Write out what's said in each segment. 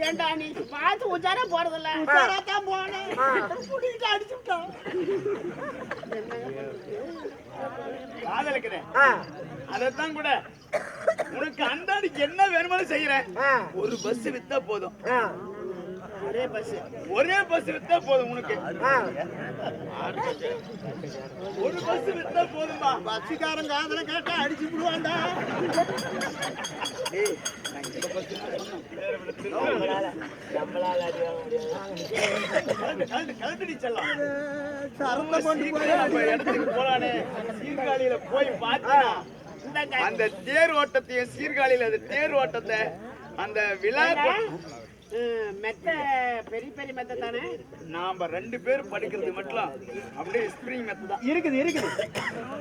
ஏண்டா நீ பார்த்து உச்சாரா போறதில்ல? உச்சாராத்தான் போனேன். ஆ. புடிங்கிட்டு அடிச்சு விட்டான். காதலிக்கிறேன் அதைத்தான் கூட. உனக்கு அந்தாடிக்கு என்ன வேணுமானு செய்யறேன். ஆ, ஒரு பஸ் வித்தா போதும். ஒரே பஸ் ஒரே பஸ் வித்தா போதும் உனக்கு. ஒரு பஸ் வித்தா போதும்பா. பஸ்ஸுக்காரன் காதுல கேட்டா அடிச்சு போலானே. சீர்காழியில போய் பார்த்தா அந்த தேர் ஓட்டத்தையும் சீர்காழியில அந்த தேர் ஓட்டத்தை அந்த விழா மெத்த பெரிய பெரிய மெத்த தானே? நாம ரெண்டு பேரும் படிக்கிறது மட்டும் அப்படியே ஸ்ப்ரிங் மெத்த தான். இருக்குது இருக்குது.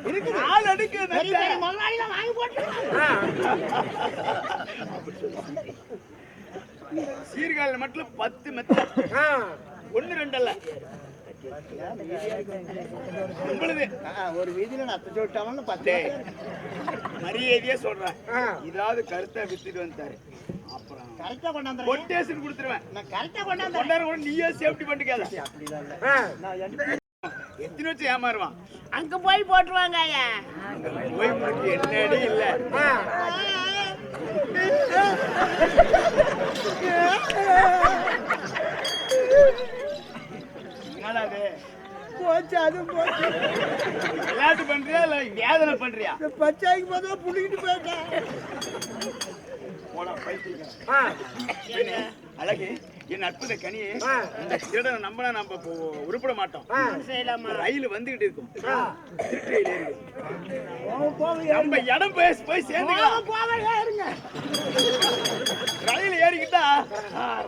இருக்குது. நாலு அடுக்கு பெரிய மெத்த. பெரிய முதலாளி வாங்கி போட்டு ஆ, சீர்காழியில மட்டும் பத்து மெத்த. ஆ. ஒண்ணு ரெண்டு அல்ல. உங்களுது ஆ, ஒரு வீதியில நத்த சொல்லிட்டாலும் பத்து மரியாதையா சொல்றேன். இதாவது கருத்தை வித்துட்டு வந்துட்டாரு. அப்புறம் கரெக்டா கொண்டாந்துறேன் கொட்டேஷன் கொடுத்துருவேன். நான் கரெக்டா கொண்டாந்துறேன் கொண்டாரு கூட நீயே சேஃப்டி பண்ணிக்காத. அப்படிலாம் இல்ல. நான் எந்த- எத்தனை வச்சு ஏமாறுவான்? அங்க போய் போட்டுருவாங்க ஐயா. போய் என்னடி இல்ல. என்னடா அது போச்சு அது போச்சு. விளையாட்டு பண்றியா இல்ல வேதனை பண்றியா? பச்சாய்க்கு பார்த்தா புடிக்கிட்டு போயிட்டேன். அழகு என் அற்புத கனியே. இந்த திருடனை நம்பினா நம்ம உருப்பட மாட்டோம். ரயில் வந்துகிட்டு இருக்கும். நம்ம இடம் போய் போய் ஏறுங்க. ரயில் ஏறிக்கிட்டா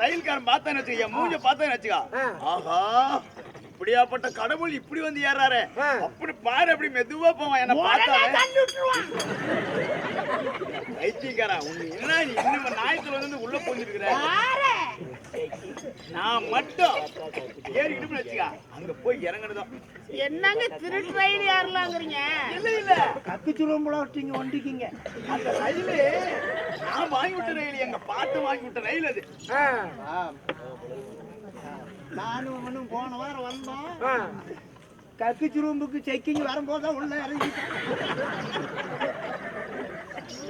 ரயில்காரன் பார்த்தான்னு வச்சுக்க மூஞ்ச பார்த்தான்னு வச்சுக்கா. ஆஹா. இப்படியாப்பட்ட கடவுள் இப்படி வந்து ஏறாரு. அப்படி பாரு அப்படி மெதுவா போவான். என்ன விட்டுருவான். வைத்தியக்காரா உன்னை என்ன நீ இன்னும் நாயத்துல வந்து உள்ள போஞ்சிருக்கிற யாரு? நான் மட்டும். ஏறிக்கிட்டு வச்சுக்கா. அங்க போய் இறங்குனதும் என்னங்க திருட்டு ரயில் ஏறலாங்கிறீங்க? இல்ல இல்ல. கக்குச்சுருவம் போல விட்டீங்க, ஒண்டிக்கிங்க. அந்த ரயிலு நான் வாங்கி விட்ட ரயில் எங்க பாட்டு வாங்கி விட்ட ரயில் அது. ஆ. நானும் அவனும் போன வாரம் வந்தோம். கக்குச்சுருவம்புக்கு செக்கிங் வரும்போது தான் உள்ள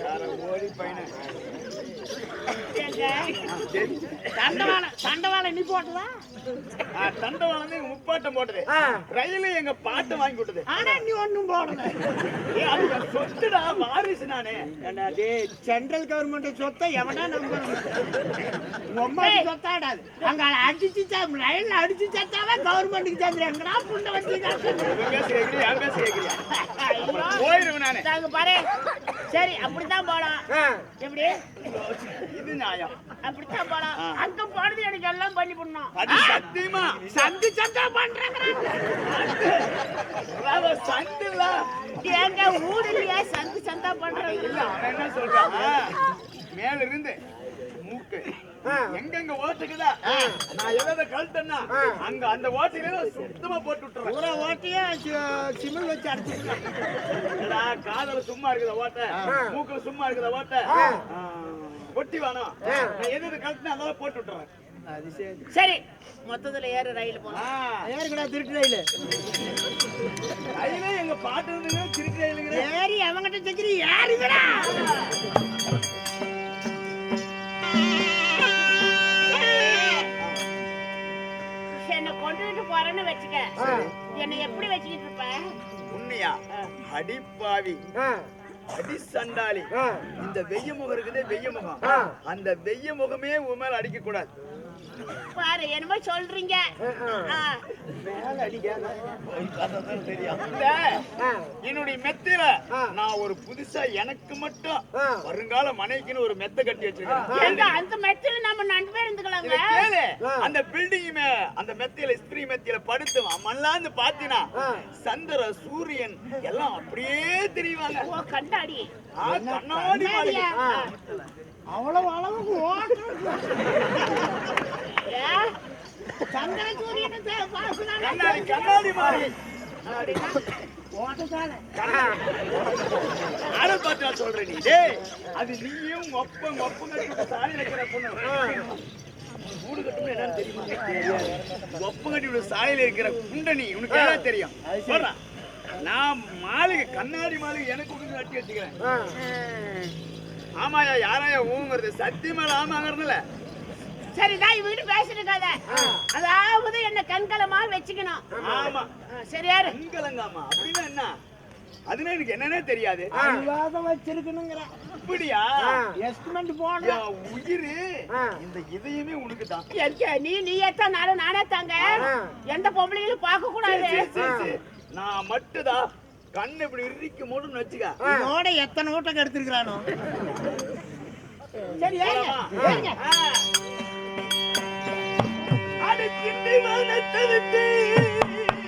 யார ஓடி பையன. முப்பாட்டம் போட்டது. ரயிலு எங்க பாட்டு வாங்கி விட்டது ஆனா நீ ஒண்ணும் போடல. ஏய், அது என் சொத்துடா வாரிசு நானு. சென்ட்ரல் கவர்மெண்ட் சொத்தை எவனா உம்மாக்கு சொத்தாடாது அங்க அடிச்சு சா- ரயில்ல அடிச்சு சத்தாவே கவர்மெண்ட்டுக்கு சேர்ந்துருங்கடா புண்டை வச்சு நானு. பாரு. சரி அப்படித்தான் போலாம். எப்படி? இது நியாயம். அப்படித்தான் போலாம். அங்க போனது எனக்கு எல்லாம் பண்ணி பண்ணோம் அது சத்தியமா? சந்து சத்தா பண்றாங்க அவ சண்டுல ஏங்க ஊர் இல்லையா சந்து சந்தா பண்றாங்க இல்ல அவன் என்ன சொல்றான்? மேல இருந்து மூக்கு. எங்கெங்க ஓட்டுக்குதா? நான் எதை கழட்டேன்னா அங்க அந்த ஓட்டையில சுத்தமா போட்டு விட்டுறேன் பூரா ஓட்டையே சிமெண்ட் வச்சு அடிச்சுக்கலாம் என்னடா, காதுல சும்மா இருக்குதா ஓட்டை. மூக்குல சும்மா இருக்குதா ஓட்டை. ஒட்டி வேணும் நான் எது எது கழட்டினா அதெல்லாம் போட்டு விட்டுறேன். சரி. மொத்தத்துல ஏறு ரயில் போலாம். ஏறுங்கடா திருட்டு ரயில். ரயிலே எங்க பாட்டு இருந்துங்க திருட்டு ரயிலுங்கிற. ஏறி அவங்கிட்ட செஞ்சு ஏறுங்கடா என்ன கொண்டுகிட்டு போறேன்னு வச்சுக்க. என்னை எப்படி வச்சுக்கிட்டு இருப்ப? உண்மையா? அடிப்பாவி. அடி சண்டாளி இந்த வெய்ய முகம் இருக்குதே வெய்ய முகம். அந்த வெய்ய முகமே உன் மேல அடிக்க கூடாது பாரு என்னமோ சொல்றீங்க. என்னுடைய மெத்தில நான் ஒரு புதுசா எனக்கு மட்டும் வருங்கால மனைக்குன்னு ஒரு மெத்த கட்டி வச்சிருக்கேன். அந்த மெத்தில நம்ம ரெண்டு பேர் இருந்துக்கலாங்க. இதை கேளு. அந்த பில்டிங் அந்த மெத்தியில ஸ்திரீ மெத்தியில படுத்துவான் மல்லாந்து பாத்தினா சந்திர சூரியன் எல்லாம் அப்படியே தெரியுவாங்க. ஓ கண்ணாடி? அவ்வளவு அளவுக்கு கண்ணாடி கண்ணாடி பார்த்து சொல்றேன் நீ. அது நீயும் அப்பா கட்டி சாணி வைக்கிற பொண்ணு. கூடு கட்டுமே என்னன்னு தெரியுமா? தெரியாது உங்க அப்பா கட்டி விட சாலையில இருக்கிற குண்டனி உனக்கு என்ன தெரியும்? சொல்றா நான் மாளிகை கண்ணாடி மாளிகை எனக்கு கட்டி வச்சுக்கிறேன். ஆமாயா யாராயா ஊங்கிறது? சத்தியமேல ஆமாங்கிறதுல. சரிதான் இவங்கிட்ட பேசிட்டு இருக்காத அதாவது என்ன கண்களமா வச்சுக்கணும். ஆமா. ஆ, சரியாரு. உங்கலங்காமா அப்படின்னா என்ன? அதுனா எனக்கு என்னன்னே தெரியாது. விவாதம் வச்சிருக்கணுங்கிற. அப்படியா? எஸ்டிமெண்ட் போடணும். என் உயிரு. இந்த இதயமே உனக்கு தான் நீ நீ ஏத்தா நானும் நானே தாங்க. எந்த பொம்பளைகளும் பார்க்க கூடாது நான் மட்டும்தான் கண்ணு இப்படி இறுக்கி மூடுன்னு வச்சுக்க இதோட எத்தனை ஓட்டம் எடுத்திருக்கிறானோ? சரி ஏறுங்க, போலாமா? ஏறுங்க. ஆ.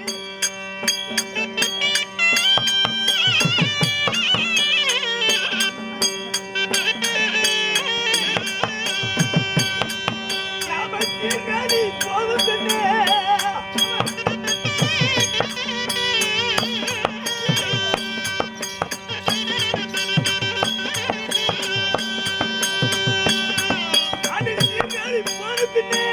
அடி திண்டி வானத்தை விட்டு காமத்தீர்காரி போகுதுன்னே.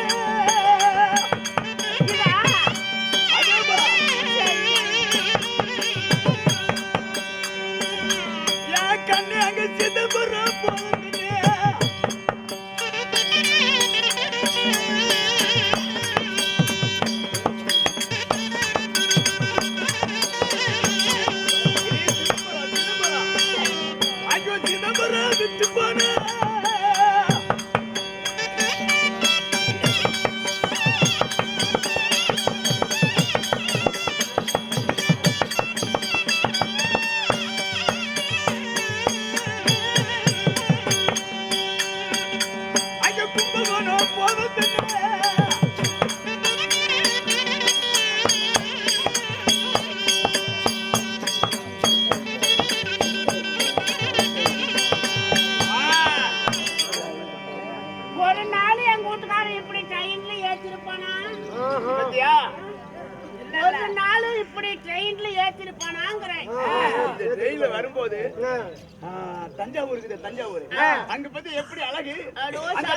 ஆ, தஞ்சாவூர் இருக்குது தஞ்சாவூர். அங்க பத்தி எப்படி அழகு?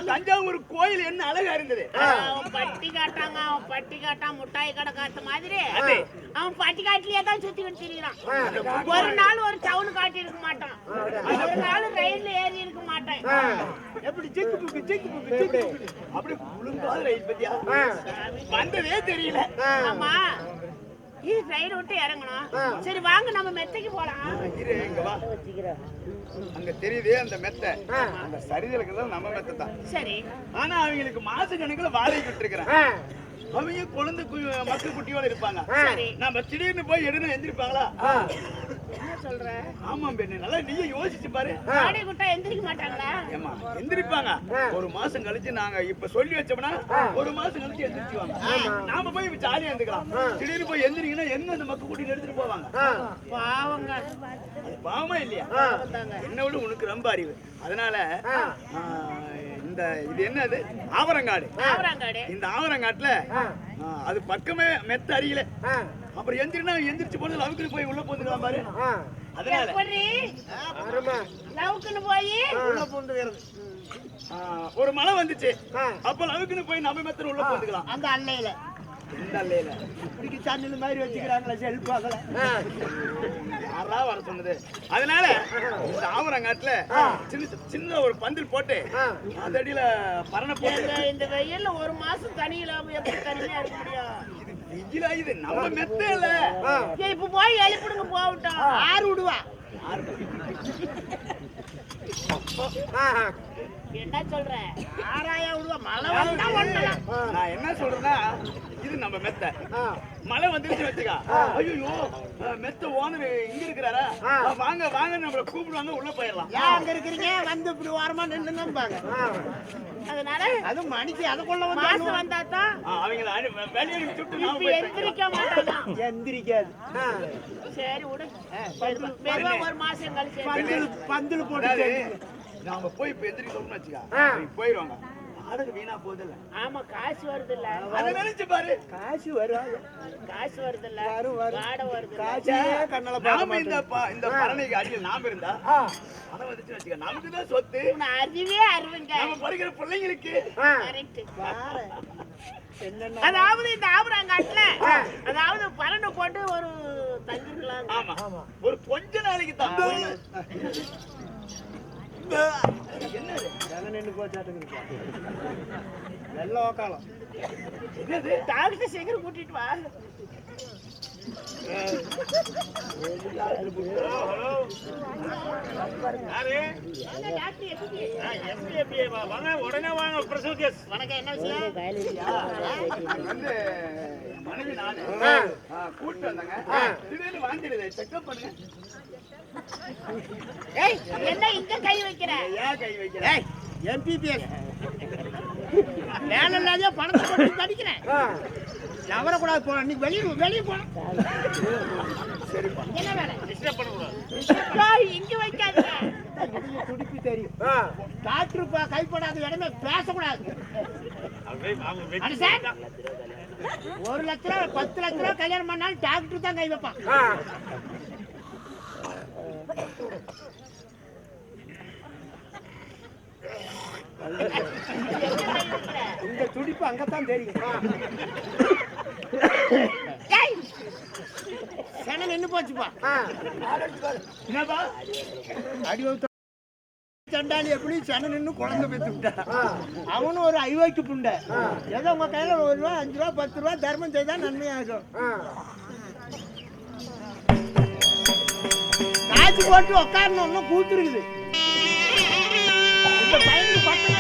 தஞ்சாவூர் கோயில் என்ன அழகா இருந்தது? அவன் பட்டி காட்டாங்க அவன் பட்டி காட்டான் முட்டாய் கடை காத்த மாதிரி. அவன் பட்டி காட்டிலேயே தான் சுத்திக்கிட்டு திரிகிறான் ஒரு நாள் ஒரு டவுன் காட்டி இருக்க மாட்டான். ஒரு நாள் ரயில்ல ஏறி இருக்க மாட்டேன். எப்படி? ஜிக்கு புக்கு ஜிக்கு புக்கு புக்கு. அப்படி குழுங்காத ரயில் பத்தியா? வந்ததே தெரியல. ஆமா. இது ரயில் விட்டு இறங்கணும். சரி வாங்க நம்ம மெத்தைக்கு போலாம். அங்க தெரியுதே அந்த மெத்தை. அந்த சரிதலுக்கு தான் நம்ம மெத்தை தான். சரி. ஆனா அவங்களுக்கு மாச கணக்குல வாடகை விட்டுருக்கிறேன் அவங்க குழந்தை மக்கள் குட்டியோட இருப்பாங்க. நம்ம திடீர்னு போய் எடுன்னு எந்திரிப்பாங்களா? சொல்ற? ஆமா பெண்ணு நல்லா நீயே யோசிச்சு பாரு. வாடகை விட்டா எந்திரிக்க மாட்டாங்களா? ஏம்மா, எந்திரிப்பாங்க. ஒரு மாசம் கழிச்சு நாங்க இப்ப சொல்லி வச்சோம்னா ஒரு மாசம் கழிச்சு எந்திரிச்சுவாங்க. நாம போய் ஜாலியா இருந்துக்கலாம். திடீர்னு போய் எந்திரிங்கன்னா என்ன அந்த மக்கள் கூட்டிட்டு எடுத்துட்டு போவாங்க? பாவங்க. அது பாவமா இல்லையா? என்ன விட உனக்கு ரொம்ப அறிவு. அதனால இந்த இது என்னது? ஆவரங்காடு. ஆவராங்காடு. இந்த ஆவரங்காட்டுல அது பக்கமே மெத்த அருகில. அப்புறம் எந்திரினா எந்திரிச்சு போது லவுக்கு போய் உள்ள போந்துக்கலாம் பாரு? அதனால. லவுக்குன்னு போய். உள்ள ஆ, ஒரு மழை வந்துச்சு. அப்ப லவுக்குன்னு போய் நம்ம மெத்தன உள்ள போந்துக்கலாம். அந்த அன்னையில. எந்த அல்லையில இப்படிக்கு சன்னல் மாதிரி வச்சுக்கிறாங்களா செல்ஃபாகல யாரா வர சொன்னது? அதனால இந்த ஆவரங்காட்டுல சின்ன சின்ன ஒரு பந்தல் போட்டு அந்த அடியில பரண போட்டு இந்த இந்த வெயில்ல ஒரு மாசம் தனி இல்லாம எப்படி தனியா இருக்க முடியும்? இது வெயிலா இது? நம்ம மெத்த இல்ல. ஏய், இப்ப போய் எழுப்பிடுங்க போகட்டும். ஆறு விடுவா. என்ன சொல்ற? ஆறாயா விடுவா மழை வந்தா ஒண்ணலாம் நான் என்ன சொல்றேன்னா இது நம்ம மெத்த. மழை வந்துருச்சு வச்சுக்கா. ஐயோ மெத்த ஓனர் இங்க இருக்கிறாரா? வாங்க வாங்க நம்மள கூப்பிடுவாங்க உள்ள போயிடலாம். ஏன் அங்க இருக்கிறீங்க? வந்து இப்படி ஓரமா நின்று நம்பாங்க அதனால அது மணிக்கு அதுக்குள்ள வந்து மாசம் வந்தா தான் அவங்கள வெளியே சுட்டு எந்திரிக்க மாட்டாங்க. எந்திரிக்காது. சரி விடு. ஒரு மாசம் கழிச்சு பந்தல் பந்தல் போட்டு. நாம போய் இப்ப எந்திரிக்க சொல்லணும்னு வச்சுக்கா போயிடுவாங்க வாடகை வீணா போதில்ல ஆமா காசு வருது இல்ல அதை நினைச்சு பாரு. காசு வருவாங்க காசு வருது இல்ல வரும், வரும். வாடகை வருது. காசே கண்ணால நாம இந்த இந்த பரணைக்கு அடியில் நாம இருந்தா பணம் வந்துச்சு வச்சுக்க. நமக்கு தான் சொத்து. அறிவே அறிவுங்க. நம்ம படிக்கிற பிள்ளைங்களுக்கு. அதாவது இந்த ஆபராங்காட்டுல அதாவது பரணை போட்டு ஒரு தங்கிருக்கலாம். ஆமா. ஆமா. ஒரு கொஞ்ச நாளைக்கு தான் நின்று போச்சாட்டுங்க வெள்ள ஓக்காலம் என்னது டாக்டர் சீக்கிரம் கூட்டிட்டு வா ஏங்க டாக்டர் எப்படி? உடனே வாங்க பிரசவ கேஸ் வணக்கம் என்ன விஷயம் மனைவி நானு ஆ, கூட்டிட்டு வந்தாங்க. திடீர்னு வாங்கிடுது செக்அப் பண்ணுங்க. ஏய் என்ன இங்க கை வைக்கிற? ஏன் கை வைக்கிற? ஏய் எம்பிபிஎஸ் வேலை இல்லாத பணத்தை போட்டு படிக்கிறேன் நவரக்கூடாது போ நீ வெளியே வெளியே போன என்ன வேலை? டிஸ்டர்ப் இங்க வைக்காதீங்க. துடிப்பு தெரியும். டாக்டர் பா கைப்படாத இடமே பேசக்கூடாது. ஒரு லட்ச ரூபா பத்து லட்ச ரூபா கல்யாணம் பண்ணாலும் டாக்டர் தான் கை வைப்பான். இந்த துடிப்பு அங்கத்தான் தெரியும். ஏய். சென நின்னு போச்சுப்பா. என்னப்பா? அடி சண்டாளி எப்படி சென நின்னு குழந்தை பெற்று விட்டா. அவனும் ஒரு ஐவாய்க்கு புண்டை. ஏதோ உங்க கையில ஒரு ரூபா அஞ்சு ரூபா பத்து ரூபா தர்மம் செய்தா நன்மையாகும். காய்ச்சி போட்டு உட்காரணும் ஒன்றும் கூத்துருக்குது. இந்த பையனுக்கு பட்டம்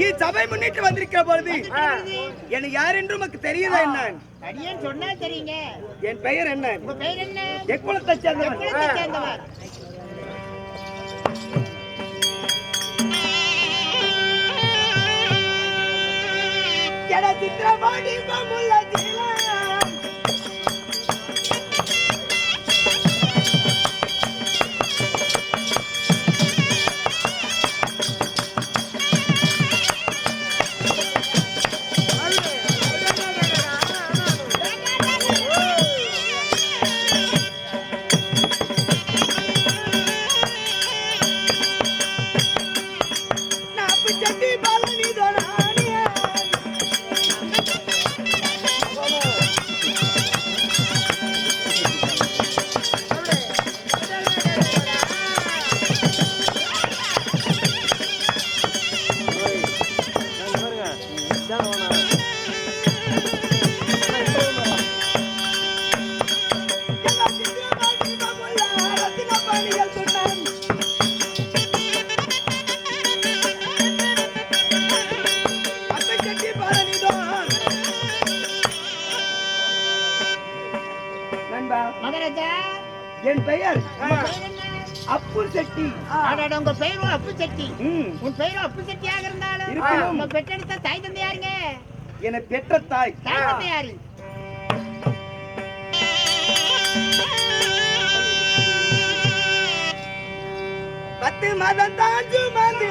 இச்சபை முன்னிட்டு வந்திருக்கிற பொழுது எனக்கு யார் என்று உமக்கு தெரியுதா என்ன சொன்னா தெரியுங்க. என் பெயர் என்ன? உங்க பெயர் என்ன? எக்குளத்தை சேர்ந்தவர் சித்திரமாடி மமுள்ள செட்டி உங்க பெயரும் அப்பு சட்டி ம், உன் பெயரும் அப்பு சட்டியாக இருந்தாலும் இருப்பினும். உங்க பெற்றெடுத்த தாய் தந்தை யாருங்க என பெற்ற தாய். தாய் தந்தை யாரு பத்து மாதம் தான் சுமந்து